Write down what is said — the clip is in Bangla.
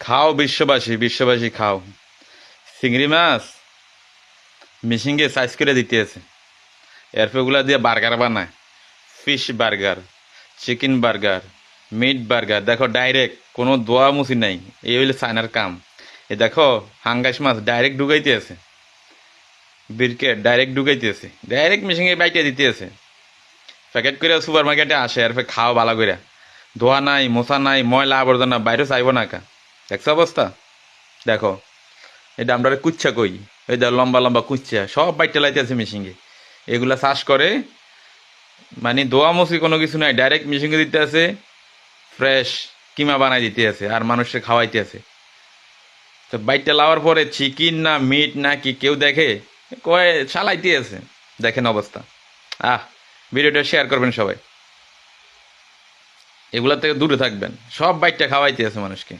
খাও বিশ্ববাসী বিশ্ববাসী খাও। চিংড়ি মাছ মিশিংয়ে সাইজ করে দিতে আছে। এরপরগুলা দিয়ে বার্গার বানায়। Fish burger chicken burger meat burger দেখো ডাইরেক্ট কোনো দোয়া মুসি নাই। এই হইলে চায়নার কাম। এ দেখো, হাঙ্গাস মাছ ডাইরেক্ট ঢুকাইতে আছে। বিরকেট ডাইরেক্ট ঢুকাইতে আছে। ডাইরেক্ট মিশিংয়ে বাইটে দিতে আছে। প্যাকেট করে সুপার মার্কেটে আসে, এরপর খাও ভালো করে। ধোয়া নাই মশা নাই, ময়লা আবর্জনা বাইরে চাইব না কা। দেখছ অবস্থা? দেখো, এটা আমরা কুচ্ছা কই এই দেখো লম্বা লম্বা কুচ্ছা, সব বাইটে লাইতে আছে মিশিংয়ে এগুলা চাষ করে মানে দোয়া মসি কোনো কিছু নাই, ডাইরেক্ট মিশিংয়ে দিতে আছে, ফ্রেশ কিমা বানাই দিতে আছে, আর মানুষকে খাওয়াইতে আছে। তো বাইটটা লাওয়ার পরে চিকেন না মিট না কি কেউ দেখে, কয়ে চালাইতে আছে, দেখেন অবস্থা। আহ, ভিডিওটা শেয়ার করবেন সবাই। এগুলা থেকে দূরে থাকবেন, সব বাইকটা খাওয়াইতে আছে মানুষকে।